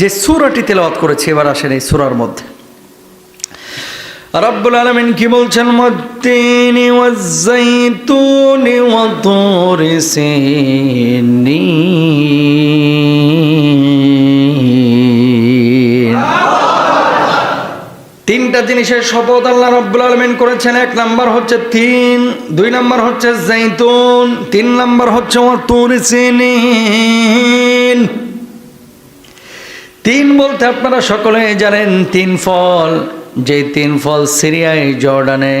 যে সুরাটি তেলাওয়াত করেছে, এবার আসেন এই সুরার মধ্যে। রব্বুল আলমিন কি বলছেন? মদ্দিনি ওয়াজ্জাইতুনি ওয়াতুরি সিনিন তিনটা জিনিসের শপথ আল্লাহ রব্বুল আলমিন করেছেন। এক নাম্বার হচ্ছে তিন, দুই নাম্বার হচ্ছে জাইতুন তিন নাম্বার হচ্ছে ওয়াতুরি সিনিন তিন বলতে আপনারা সকলে জানেন, তিন ফল। যে তিন ফল সিরিয়ায়, জর্ডানে,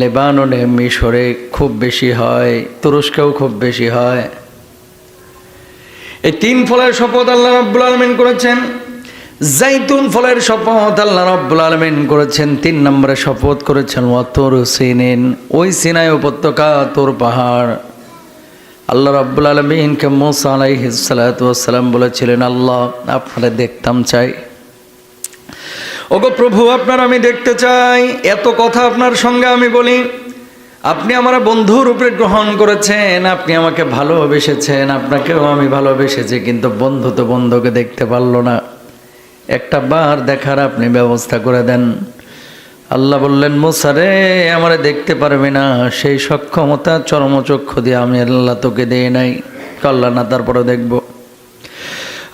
লেবাননে, মিশরে খুব বেশি হয়, তুরস্কেও খুব বেশি হয়। এই তিন ফলের শপথ আল্লাহ রব্বুল আলমিন করেছেন। জাইতুন ফলের শপথ আল্লাহ রব্বুল আলমিন করেছেন। তিন নম্বরে শপথ করেছেন ওয়াতর সিনিন, ওই সিনাই উপত্যকা, তোর পাহাড়। আল্লাহ রাব্বুল আলমিনকে মোসা আলাইহিসালাম বলেছিলেন, আল্লাহ, আপনারা দেখতাম চাই। ওগো প্রভু, আপনার আমি দেখতে চাই। এত কথা আপনার সঙ্গে আমি বলি। আপনি আমার বন্ধুর উপরে গ্রহণ করেছেন, আপনি আমাকে ভালোবেসেছেন, আপনাকেও আমি ভালোবেসেছি, কিন্তু বন্ধু তো বন্ধুকে দেখতে পারল না। একটা বার দেখার আপনি ব্যবস্থা করে দেন। আল্লাহ বললেন মোসারে আমারে দেখতে পারবে না। সেই সক্ষমতা চরমচক্ষু দিয়ে আমি আল্লাহ তোকে দিয়ে নাই। কল্লা না তারপরে দেখব।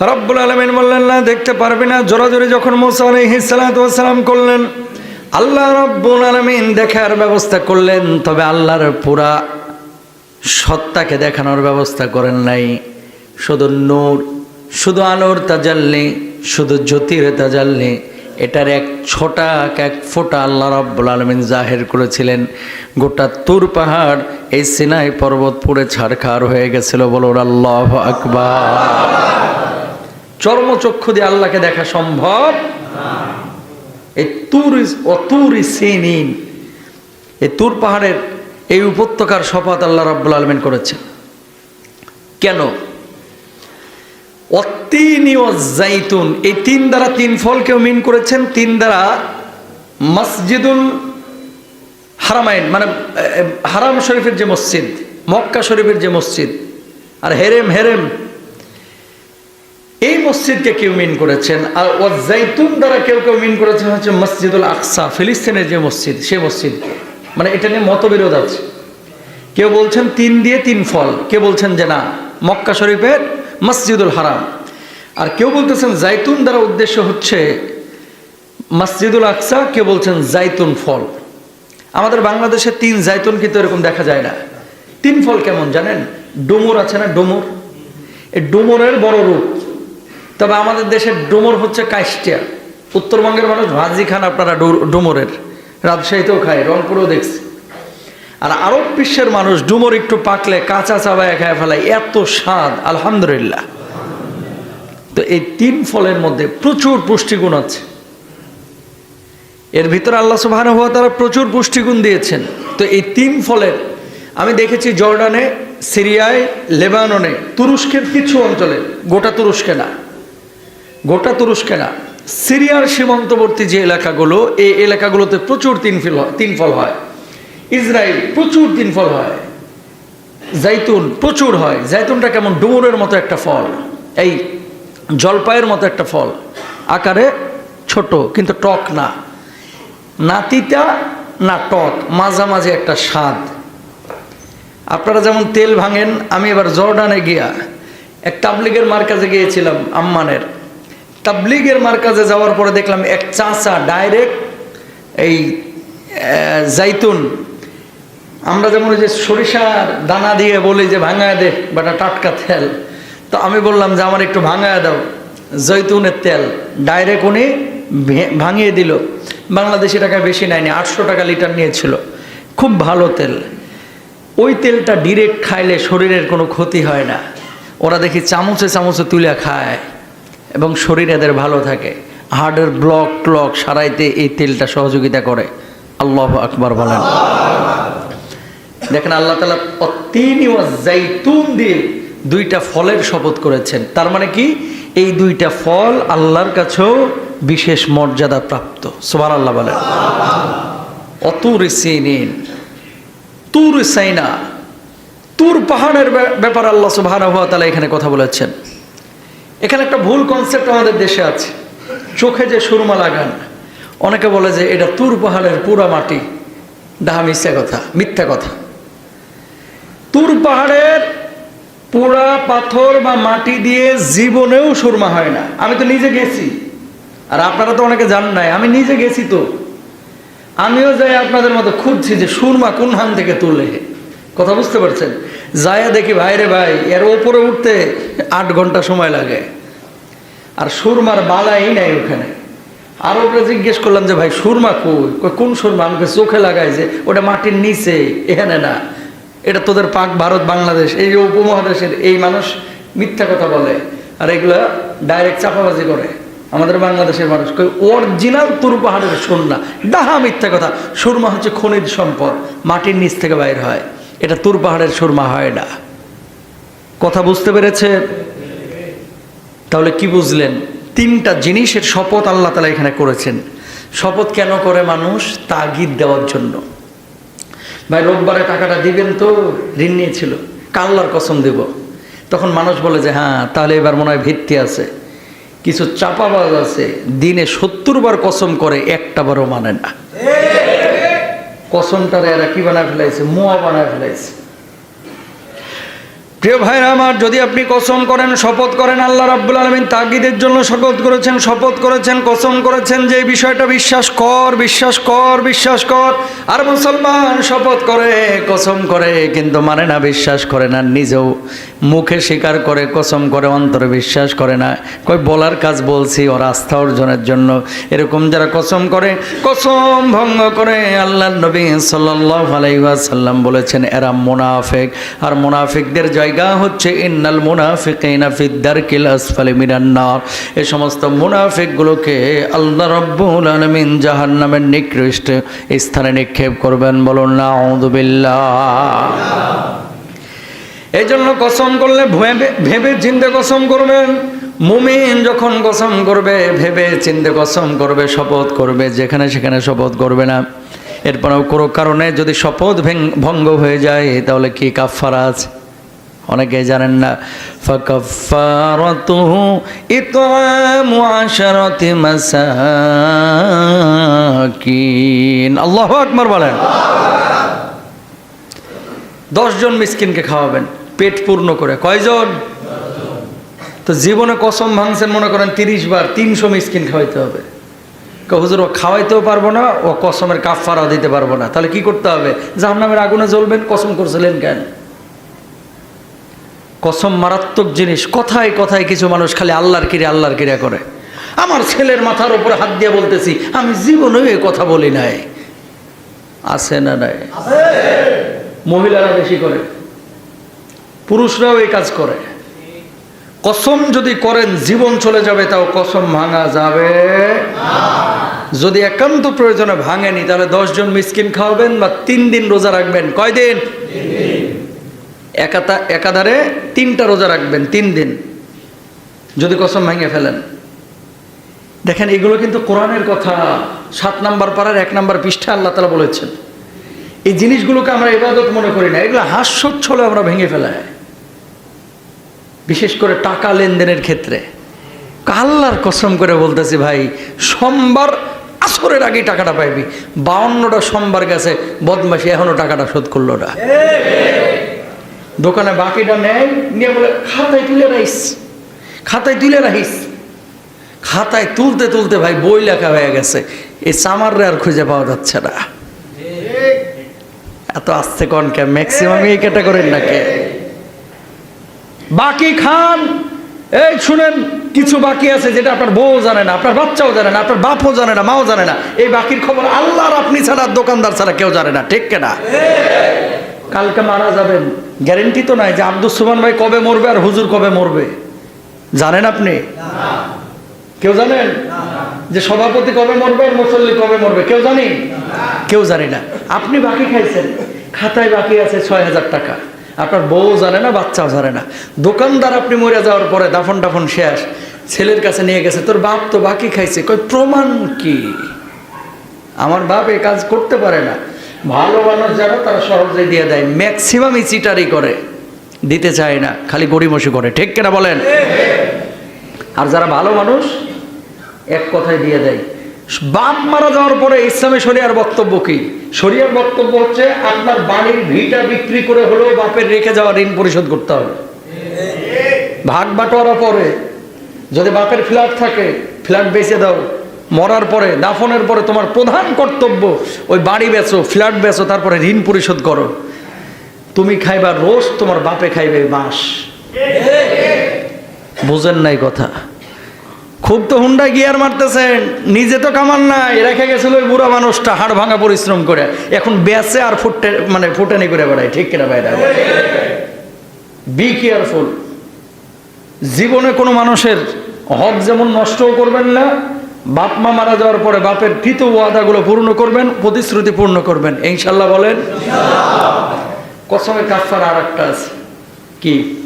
রব্বুল আলমিন বললেন, না, দেখতে পারবে না। জোরাজোরে যখন মোসা আলহিসাল্লাম করলেন, আল্লাহ রব্বুল আলমিন দেখার ব্যবস্থা করলেন, তবে আল্লাহর পুরা সত্তাকে দেখানোর ব্যবস্থা করেন নাই। শুধু নূর, শুধু আলোর তাজাল্লি, শুধু জ্যোতির তাজাল্লি এটার এক ছোটা এক ফোঁটা আল্লাহ রব্বুল আলমিন জাহের করেছিলেন। গোটা তুর পাহাড় এই সিনাই পর্বত পুড়ে ছাড়খাড় হয়ে গেছিল বলুন আল্লাহ আকবার। চর্মচক্ষু দিয়ে আল্লাহকে দেখা সম্ভব? এই তুর ও তুর সিনিন। এই তুর পাহাড়ের এই উপত্যকার শপথ আল্লাহ রব্বুল আলমিন করেছেন। কেন? অতিনি ও জাইতুন। এই তিন দ্বারা তিন ফলকেও মিন করেছেন? তিন দ্বারা মসজিদুল হারামাইন মানে হারাম শরীফের যে মসজিদ, মক্কা শরীফের যে মসজিদ, আর হেরেম হেরেম। এই মসজিদকে কেউ মিন করেছেন? আর ও জাইতুন দ্বারা কেউ কেউ মিন করেছেন হচ্ছে মসজিদুল আকসা, ফিলিস্তিনের যে মসজিদ, সে মসজিদ। মানে এটা নিয়ে মতবিরোধ আছে। কেউ বলছেন তিন দিয়ে তিন ফল। কেউ বলছেন যে না, মক্কা শরীফের মসজিদুল হারাম। আর কেউ বলতেছেন জাইতুন দ্বারা উদ্দেশ্য হচ্ছে মসজিদুল আকসা, কেউ বলছেন জাইতুন ফল। আমাদের বাংলাদেশে তিন জাইতুন কিন্তু এরকম দেখা যায় না। তিন ফল কেমন জানেন? ডুমুর আছে না ডুমুর? এই ডুমুরের বড় রূপ। তবে আমাদের দেশের ডুমুর হচ্ছে কাইস্টিয়া। উত্তরবঙ্গের মানুষ ভাজি খান আপনারা ডুমুরের। রাজশাহীতেও খায়, রংপুরেও দেখছি। আর আরব বিশ্বের মানুষ ডুমুর একটু পাকলে কাঁচা চাবায় খায় ফেলায়। এত স্বাদ, আলহামদুলিল্লাহ। তো এই তিন ফলের মধ্যে প্রচুর পুষ্টিগুণ আছে। এর ভিতরে আল্লাহ সুবাহান হওয়া তারা প্রচুর পুষ্টিগুণ দিয়েছেন। তো এই তিন ফলের, আমি দেখেছি জর্ডানে, সিরিয়ায়, লেবাননে, তুরস্কের কিছু অঞ্চলে গোটা তুরস্কে না, গোটা তুরস্কে না, সিরিয়ার সীমান্তবর্তী যে এলাকাগুলো, এই এলাকাগুলোতে প্রচুর তিন ফল হয় তিন ফল হয়। ইসরায়েল প্রচুর তিন ফল হয়। জাইতুন প্রচুর হয়। জাইতুনটা কেমন ডুমুরের মতো একটা ফল। এই জলপাইয়ের মতো একটা ফল। আকারে ছোট, কিন্তু টক না। নাতিটা না টক, মাঝামাঝি একটা স্বাদ। আপনারা যেমন তেল ভাঙেন, আমি এবার জর্ডানে গিয়া এক তাবলিগের মার্কাজে গিয়েছিলাম, আম্মানের। তাবলিগের মার্কাজে যাওয়ার পরে দেখলাম এক চাঁচা ডাইরেক্ট এই জাইতুন। আমরা যেমন ওই যে সরিষার দানা দিয়ে বলি যে ভাঙায় দে, বাটা টাটকা তেল। তো আমি বললাম যে আমার একটু ভাঙায় দাও। জৈতুনের তেল। ডাইরেক্ট উনি ভাঙিয়ে দিল। বাংলাদেশি টাকা বেশি নেয়নি, আটশো টাকা লিটার নিয়েছিল। খুব ভালো তেল। ওই তেলটা ডিরেক্ট খাইলে শরীরের কোনো ক্ষতি হয় না। ওরা দেখি চামচে চামচে তুলে খায় এবং শরীর এদের ভালো থাকে। হার্টের ব্লক ট্লক সারাইতে এই তেলটা সহযোগিতা করে। আল্লাহ আকবার বলেন। দেখেন আল্লাহ তালা তিনি দিয়ে দুইটা ফলের শপথ করেছেন। তার মানে কি? এই দুইটা ফল আল্লাহর কাছেও বিশেষ মর্যাদা প্রাপ্ত। সোবার আল্লাহ বলেন। অতুর সিনিন, তুর সাইনা, তুর পাহাড়ের ব্যা- ব্যাপার আল্লাহ তাআলা এখানে কথা বলেছেন। এখানে একটা ভুল কনসেপ্ট আমাদের দেশে আছে। চোখে যে সুরমা লাগান, অনেকে বলে যে এটা তুর পাহাড়ের পুরা মাটি। ডাহা মিথ্যা কথা মিথ্যা কথা। তুর পাহাড়ের পুরা পাথর বা মাটি দিয়ে জীবনেও সুরমা হয় না। আমি তো নিজে গেছি। আর আপনারা তো অনেকে জান নাই আমি নিজে গেছি তো। আমিও যাই আপনাদের মতো খুঁজছি যে সুরমা কোন হান থেকে তুলে। কথা বুঝতে পারছেন? যাইয়া দেখি ভাইরে ভাই এর ওপরে উঠতে আট ঘণ্টা সময় লাগে। আর সুরমার বালাই নাই ওখানে। আর ওপরে জিজ্ঞেস করলাম যে ভাই সুরমা কই, কোন সুরমা? আমাকে চোখে লাগায় যে ওটা মাটির নিচে এখানে না। এটা তোদের পাক ভারত, বাংলাদেশ, এই উপমহাদেশের এই মানুষ মিথ্যা কথা বলে, আর এগুলো ডাইরেক্ট চাপাবাজি করে। আমাদের বাংলাদেশের মানুষ অরিজিনাল তুর পাহাড়ের সুরনা ডাহা মিথ্যা কথা। সুরমা হচ্ছে খনিজ সম্পদ, মাটির নিচ থেকে বাইর হয়। এটা তুর পাহাড়ের সুরমা হয় না। কথা বুঝতে পেরেছে? তাহলে কি বুঝলেন? তিনটা জিনিসের শপথ আল্লাহ তালা এখানে করেছেন। শপথ কেন করে মানুষ? তাগিদ দেওয়ার জন্য। ভাই রোববারে টাকাটা দিবেন তো? ঋণ নিয়েছিল। কাল্লার কসম দেব। তখন মানুষ বলে যে হ্যাঁ তাহলে এবার মনে হয় ভিত্তি আছে। কিছু চাপাবাজ আছে দিনে সত্তর বার কসম করে একটা বারও মানে না। কসমটারে এরা কি বানায় ফেলাইছে? মোয়া বানায় ফেলাইছে। প্রিয় ভাইরা আমার, যদি আপনি কসম করেন, শপথ করেন, আল্লাহ রাব্বুল আলমিন তাগিদের জন্য শপথ করেছেন শপথ করেছেন, কসম করেছেন যে বিষয়টা বিশ্বাস কর বিশ্বাস কর বিশ্বাস কর। আর মুসলমান শপথ করে, কসম করে, কিন্তু মানে না বিশ্বাস করে না, নিজেও মুখে স্বীকার করে, কসম করে, অন্তরে বিশ্বাস করে না। কই বলার কাজ বলছি, ওর আস্থা অর্জনের জন্য। এরকম যারা কসম করে, কসম ভঙ্গ করে আল্লাহ নবী সাল্লাহ আলাইসাল্লাম বলেছেন, এরা মোনাফেক। আর মোনাফিকদের জায়গা হচ্ছে, ইন্নাল মুনাফিকিনা ফিদ্দারকিল আসফালি মিনান নার। এই সমস্ত মুনাফিকগুলোকে আল্লাহ রাব্বুল আলামিন জাহান্নামের নিকৃষ্ট স্থানে নিক্ষেপ করবেন বলুন না এই জন্য কসম করলে ভেবে ভেবে চিন্তে কসম করবেন। মুমিন যখন কসম করবে, ভেবে চিন্তে কসম করবে, শপথ করবে, যেখানে সেখানে শপথ করবে না। এরপরেও কোনো কারণে যদি শপথ ভঙ্গ হয়ে যায়, তাহলে কি কাফারা আছে? অনেকে জানেন না ফাকাফারাতুহু ইতআমু আশারাতি মাসাকিন। আল্লাহু আকবার বলেন। দশজন মিসকিনকে খাওয়াবেন, পেট পূর্ণ করে। কয়জন? তো জীবনে কসম ভাঙছেন মনে করেন তিরিশ বার, তিনশো মিসকিন খাওয়াইতে হবে। হুজুর, ও খাওয়াইতেও পারব না, ও কসমের কাফারাও দিতে পারব না। তাহলে কি করতে হবে? জাহান্নামের আগুনে জ্বলবেন, কসম করছিলেন কেন? কসম মারাত্মক জিনিস। কথায় কথায় কিছু মানুষ খালি আল্লাহর কিরে আল্লাহর কিরা করে। আমার ছেলের মাথার উপরে হাত দিয়ে বলতেছি আমি জীবনেও এ কথা বলি নাই। আছে না নাই? মহিলারা বেশি করে। পুরুষরাও এই কাজ করে। কসম যদি করেন জীবন চলে যাবে তাও কসম ভাঙা যাবে যদি একান্ত প্রয়োজনে ভাঙেনি তাহলে দশজন মিসকিন খাওয়াবেন বা তিন দিন রোজা রাখবেন। কয়দিন? একাতা একাধারে তিনটা রোজা রাখবেন, তিন দিন। যদি কসম ভেঙে ফেলেন। দেখেন, এগুলো কিন্তু কোরআনের কথা। সাত নাম্বার পাড়ার এক নাম্বার পৃষ্ঠা আল্লাহ তালা বলেছেন। এই জিনিসগুলোকে আমরা ইবাদত মনে করি না। এগুলো হাস্যচ্ছলে আমরা ভেঙে ফেলাই বিশেষ করে টাকা লেনদেনের ক্ষেত্রে। আল্লাহর কসম করে বলতেছি ভাই, সোমবার আসরের আগেই টাকাটা পাইবি। বাউন্নটা সোমবার গেছে বদমাসি এখনও টাকাটা শোধ করল না। দোকানে বাকিটা নেয় নিয়ে বলে খাতায় তুলে রাখিস খাতায় তুলে রাখিস। খাতায় তুলতে তুলতে ভাই বই লেখা হয়ে গেছে। এই চামাররে আর খুঁজে পাওয়া যাচ্ছে না। এত আসতে কন কে ম্যাক্সিমাম এই ক্যাটাগরির নাকি? বাকি খান এই শুনেন কিছু বাকি আছে যেটা আপনার বউ জানে না আপনার বাচ্চাও জানে না আপনার বাপও জানে না মাও জানে না। এই বাকির খবর আল্লাহর আপনি ছাড়া দোকানদার ছাড়া কেউ জানে না ঠিক কেনা? কালকে মারা যাবেন। গ্যারেন্টি তো নাই যে আব্দুল সুমান ভাই কবে মরবে আর হুজুর কবে মরবে। জানেন আপনি? কেউ জানেন? যে সভাপতি কবে মরবে আর মুসল্লি কবে মরবে, কেউ জানি? কেউ জানি না। আপনি বাকি খাইছেন। খাতায় বাকি আছে ছয় হাজার টাকা। আপনার বউ জানে না, বাচ্চাও জানে না। দোকানদার আপনি মরে যাওয়ার পরে দাফন টাফন শেষ। ছেলের কাছে নিয়ে গেছে, তোর বাপ তো বাকি খাইছে। কই প্রমাণ কি? আমার বাপ এ কাজ করতে পারে না। ভালো মানুষ যারা, তারা সহজে দিয়ে দেয়। ম্যাক্সিমামই চিটারি করে। দিতে চায় না, খালি গড়িমসি করে। ঠিক কেনা বলেন? আর যারা ভালো মানুষ, এক কথায় দিয়ে দেয়। বাপ মারা যাওয়ার পরে ইসলামে শরিয়ার বক্তব্য কি? শরিয়ার বক্তব্য হচ্ছে, আপনার বাড়ির ভিটা বিক্রি করে হলেও বাপের রেখে যাওয়া ঋণ পরিশোধ করতে হবে। ভাগ বাটোয়ারা পরে। যদি বাপের ফ্ল্যাট থাকে, ফ্ল্যাট বেচে দাও। মরার পরে, দাফনের পরে তোমার প্রধান কর্তব্য, ওই বাড়ি বেচো, ফ্ল্যাট বেচো, তারপরে ঋণ পরিশোধ করো। তুমি খাইবা রোজ, তোমার বাপে খাইবে মাস বুঝেন নাই কথা। খুব তো হুন্ডা গিয়ার মারতেছেন, নিজে তো কামান নাই, রেখে গেছিল ওই বুড়া মানুষটা, হাড় ভাঙা পরিশ্রম করে। এখন বেচে আর ফুটে মানে ফুটানি করে বেড়ায়, ঠিক কিনা বাইরে বি কেয়ারফুল জীবনে কোনো মানুষের হক যেমন নষ্টও করবেন না বাপ মা মারা যাওয়ার পরে বাপের কৃত ওয়াদাগুলো পূর্ণ করবেন, প্রতিশ্রুতি পূর্ণ করবেন। ইনশাল্লাহ বলেন কসমের কাফার আর একটা আছে। কি?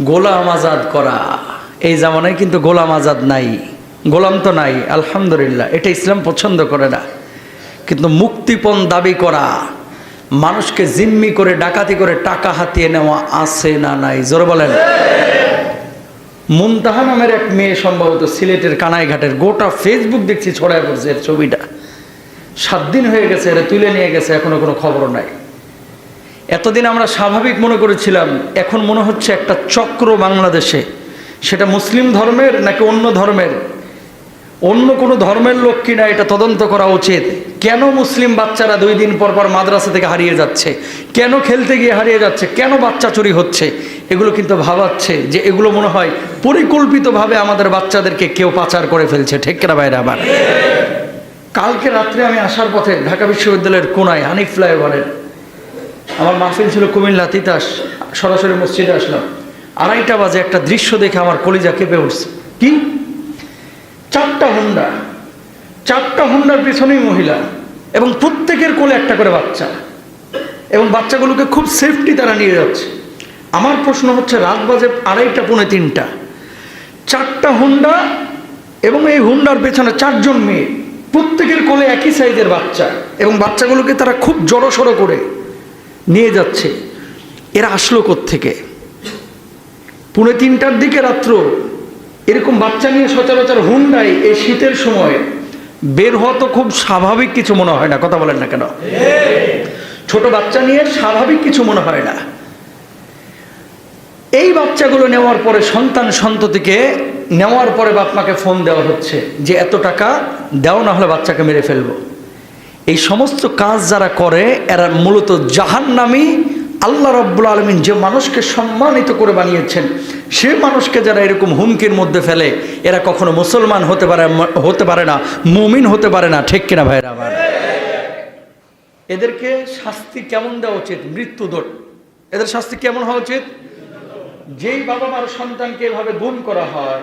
গোলাম আজাদ করা। এই জামানায় কিন্তু গোলাম আজাদ নাই। গোলাম তো নাই, আলহামদুলিল্লাহ। এটা ইসলাম পছন্দ করে না। কিন্তু মুক্তিপণ দাবি করা, মানুষকে জিম্মি করে, ডাকাতি করে টাকা হাতিয়ে নেওয়া আছে না নাই? জোরে বলেন। মুনতাহা নামের এক মেয়ে সম্ভবত সিলেটের কানাইঘাটের গোটা ফেসবুক দেখছি ছড়ায় পড়ছে এর ছবিটা। সাত দিন হয়ে গেছে, এরা তুলে নিয়ে গেছে, এখনও কোনো খবর নাই। এতদিন আমরা স্বাভাবিক মনে করেছিলাম, এখন মনে হচ্ছে একটা চক্র বাংলাদেশে। সেটা মুসলিম ধর্মের নাকি অন্য ধর্মের? অন্য কোনো ধর্মের লোক কিনা এটা তদন্ত করা উচিত। কেন মুসলিম বাচ্চারা দুই দিন পর পর মাদ্রাসা থেকে হারিয়ে যাচ্ছে? কেন খেলতে গিয়ে হারিয়ে যাচ্ছে? কেন বাচ্চা চুরি হচ্ছে? এগুলো কিন্তু ভাবাচ্ছে যে এগুলো মনে হয় পরিকল্পিতভাবে আমাদের বাচ্চাদেরকে কেউ পাচার করে ফেলছে। ঠিক কেনা বাইরে আবার কালকে রাত্রে আমি আসার পথে ঢাকা বিশ্ববিদ্যালয়ের কোনায় হানিফ ফ্লাইওভারের আমার মাহফিল ছিল কুমিল্লা তিতাস, সরাসরি মসজিদে আসলাম। আড়াইটা বাজে একটা দৃশ্য দেখে আমার কলিজা কেঁপে উঠছে। কি? হুন্ডা। চারটা হুন্ডার পেছনেই মহিলা এবং প্রত্যেকের কোলে একটা করে বাচ্চা। এবং বাচ্চাগুলোকে খুব সেফটি তারা নিয়ে যাচ্ছে। আমার প্রশ্ন হচ্ছে রাত বাজে আড়াইটা, পৌনে তিনটা। চারটা হুন্ডা এবং এই হুন্ডার পেছনে চারজন মেয়ে। প্রত্যেকের কোলে একই সাইজের বাচ্চা এবং বাচ্চাগুলোকে তারা খুব জড়সড়ো করে নিয়ে যাচ্ছে। এরা আসলো থেকে পুনে তিনটার দিকে রাত্র এরকম বাচ্চা নিয়ে সচরাচর হুন্ডাই এই শীতের সময় বের হওয়া তো খুব স্বাভাবিক কিছু মনে হয় না, কথা বলেন না কেন? ছোট বাচ্চা নিয়ে স্বাভাবিক কিছু মনে হয় না। এই বাচ্চাগুলো নেওয়ার পরে, সন্তান সন্ততিকে নেওয়ার পরে বাপ মাকে ফোন দেওয়া হচ্ছে যে, এত টাকা দেও, না হলে বাচ্চাকে মেরে ফেলব। এই সমস্ত কাজ যারা করে, এরা মূলত জাহান্নামি আল্লাহ রব্বুল আলমিন যে মানুষকে সম্মানিত করে বানিয়েছেন, সে মানুষকে যারা এরকম হুমকির মধ্যে ফেলে, এরা কখনো মুসলমান হতে পারে হতে পারে না, মুমিন হতে পারে না, ঠিক কিনা ভাইরা আমার? এদেরকে শাস্তি কেমন দেওয়া উচিত? মৃত্যুদণ্ড। এদের শাস্তি কেমন হওয়া উচিত? যেই বাবা মার সন্তানকে এভাবে গুম করা হয়,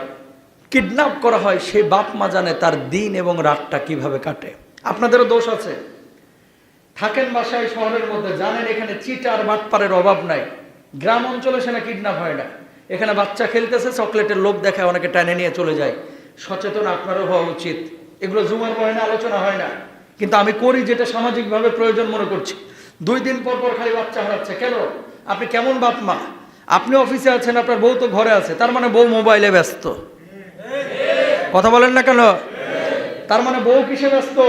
কিডন্যাপ করা হয় সেই বাপ মা জানে তার দিন এবং রাতটা কীভাবে কাটে। আপনাদেরও দোষ আছে। থাকেন বাসায় শহরের মধ্যে, জানেন এখানে চিটার বাটপারের অভাব নাই। গ্রাম অঞ্চলে সেনা কিডন্যাপ হয় না। এখানে বাচ্চা খেলতেছে, চকলেটের লোভ দেখায়, অনেকে টানে নিয়ে চলে যায়। সচেতন আপনারও হওয়া উচিত। এগুলো জুমার বয়নে আলোচনা হয় না। কিন্তু আমি করি যেটা সামাজিকভাবে প্রয়োজন মনে করছি। দুই দিন পর পর খালি বাচ্চা হারাচ্ছে। কেন? আপনি কেমন বাপ মা? আপনি অফিসে আছেন, আপনার বউ তো ঘরে আছে। তার মানে বউ মোবাইলে ব্যস্ত। কথা বলেন না কেন? তার মানে বউ কিসে ব্যস্ত?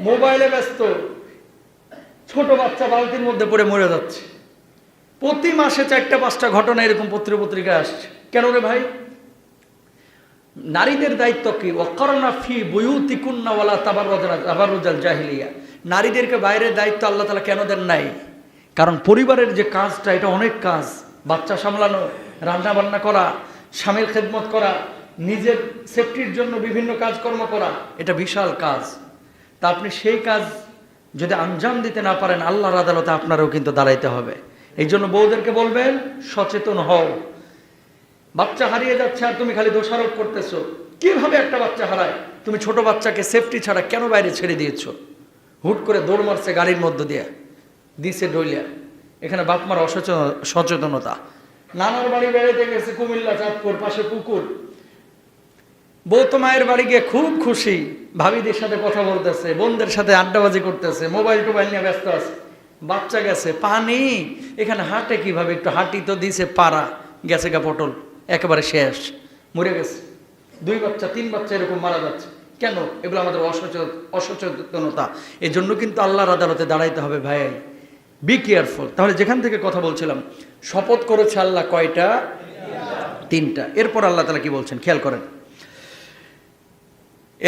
মোবাইলে ব্যস্ত। ছোট বাচ্চা বালতির মধ্যে পড়ে মরে যাচ্ছে। প্রতি মাসে চারটা, পাঁচটা ঘটনা এরকম পত্র পত্রিকায় আসছে। কেন রে ভাই? নারীদের দায়িত্ব কি? অকরণা ফি বয়ুতি কুন্নাওয়ালা তাবারুজাল তাবারুজাল জাহিলিয়া। নারীদেরকে বাইরের দায়িত্ব আল্লাহ তালা কেন দেন নাই? কারণ পরিবারের যে কাজটা, এটা অনেক কাজ। বাচ্চা সামলানো রান্না বান্না করা, স্বামীর খেদমত করা, নিজের সেফটির জন্য বিভিন্ন কাজকর্ম করা, এটা বিশাল কাজ। তা আপনি সেই কাজ যদি আঞ্জাম দিতে না পারেন, আল্লাহর আদালতে আপনারও কিন্তু দাঁড়াইতে হবে। এই জন্য বউদেরকে বলবেন, সচেতন হও। বাচ্চা হারিয়ে যাচ্ছে আর তুমি খালি দোষারোপ করতেছো। কীভাবে একটা বাচ্চা হারায়? তুমি ছোট বাচ্চাকে সেফটি ছাড়া কেন বাইরে ছেড়ে দিয়েছ? হুট করে দৌড় মারছে গাড়ির মধ্য দিয়ে। দিছে ডইলিয়া এখানে বাপ মার অসচেতন সচেতনতা। নানার বাড়ি বেড়াইতে গেছে কুমিল্লা, চাঁদপুর, পাশে পুকুর। বউ তো মায়ের বাড়ি গিয়ে খুব খুশি। ভাবিদের সাথে কথা বলতেছে, বোনদের সাথে আড্ডাবাজি করতেছে মোবাইল টোবাইল নিয়ে ব্যস্ত আছে। বাচ্চা গেছে পানি এখানে হাঁটে কীভাবে? একটু হাঁটি তো দিছে পাড়া। গেছে গা পটল, একেবারে শেষ। মরে গেছে। দুই বাচ্চা, তিন বাচ্চা এরকম মারা যাচ্ছে। কেন? এগুলো আমাদের অসচেতন অসচেতনতা। এই জন্য কিন্তু আল্লাহর আদালতে দাঁড়াইতে হবে ভাই। বি কেয়ারফুল তাহলে যেখান থেকে কথা বলছিলাম, শপথ করেছে আল্লাহ কয়টা? তিনটা। এরপর আল্লাহ তালা কি বলছেন? খেয়াল করেন।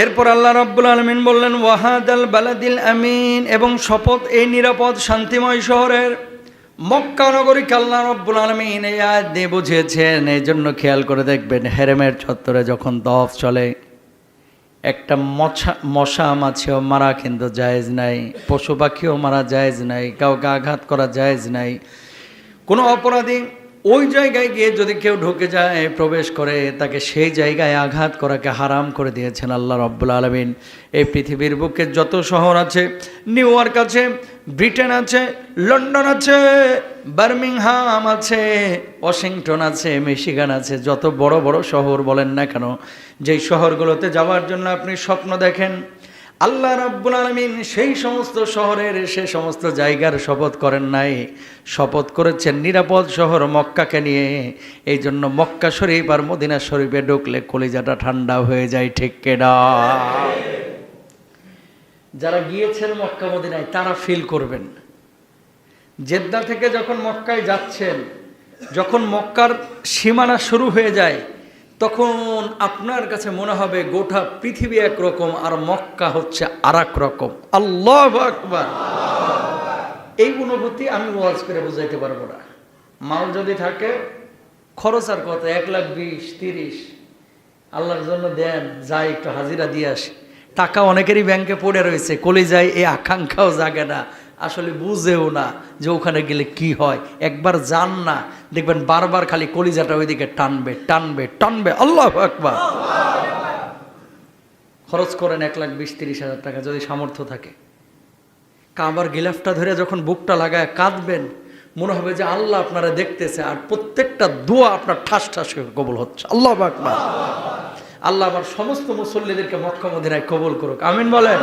এরপর আল্লাহ রাব্বুল আলমিন বললেন ওয়াহাদ আল বালাদিল আমিন। এবং শপথ এই নিরাপদ শান্তিময় শহরের মক্কা নগরীকে আল্লাহ রব্বুল আলমিন এই আয়াত দিয়ে বুঝিয়েছেন। এই জন্য খেয়াল করে দেখবেন, হেরেমের চত্বরে যখন দফ চলে, একটা মশা মশা মাছিও মারা কিন্তু জায়েজ নাই, পশু পাখিও মারা জায়েজ নাই, কাউকে আঘাত করা জায়েজ নাই। কোনো অপরাধী ওই জায়গায় গিয়ে যদি কেউ ঢুকে যায়, প্রবেশ করে, তাকে সেই জায়গায় আঘাত করাকে হারাম করে দিয়েছেন আল্লাহ রব্বুল আলমিন। এই পৃথিবীর বুকে যত শহর আছে, নিউ ইয়র্ক আছে, ব্রিটেন আছে, লন্ডন আছে, বার্মিংহাম আছে, ওয়াশিংটন আছে, মিশিগান আছে, যত বড় বড় শহর বলেন না কেন, যেই শহরগুলোতে যাওয়ার জন্য আপনি স্বপ্ন দেখেন আল্লাহ রাব্বুল আলমিন সেই সমস্ত শহরের, সে সমস্ত জায়গার শপথ করেন নাই। শপথ করেছেন নিরাপদ শহর মক্কাকে নিয়ে। এই জন্য মক্কা শরীফ আর মদিনা শরীফে ঢুকলে কলিজাটা ঠান্ডা হয়ে যায়, ঠিক কেডা? যারা গিয়েছেন মক্কা মদিনায়, তারা ফিল করবেন। জেদ্দা থেকে যখন মক্কায় যাচ্ছেন, যখন মক্কার সীমানা শুরু হয়ে যায় তখন আপনার কাছে মনে হবে গোটা পৃথিবী একরকম আর মক্কা হচ্ছে আর রকম। আল্লাহ আকবার। এই অনুভূতি আমি ওয়াজ করে বুঝাইতে পারব না। মাল যদি থাকে, খরচ আর কত? এক লাখ বিশ, তিরিশ। আল্লাহর জন্য দেন, যাই, একটু হাজিরা দিয়ে আসি। টাকা অনেকেরই ব্যাংকে পড়ে রয়েছে। কলে যায় এই আকাঙ্ক্ষাও জাগে না। আসলে বুঝেও না যে ওখানে গেলে কি হয়। একবার যান না, দেখবেন বারবার খালি কলিজাটা ওইদিকে টানবে টানবে টানবে। আল্লাহ একবার খরচ করেন এক লাখ বিশ, তিরিশ হাজার টাকা যদি সামর্থ্য থাকে। কাবার গিলাফটা ধরে যখন বুকটা লাগায় কাঁদবেন, মনে হবে যে আল্লাহ আপনারা দেখতেছে আর প্রত্যেকটা দোয়া আপনার ঠাস ঠাস কবল হচ্ছে। আল্লাহ আল্লাহ আমার সমস্ত মুসল্লিদেরকে মক্কা মদিনায় কবল করুক। আমিন বলেন।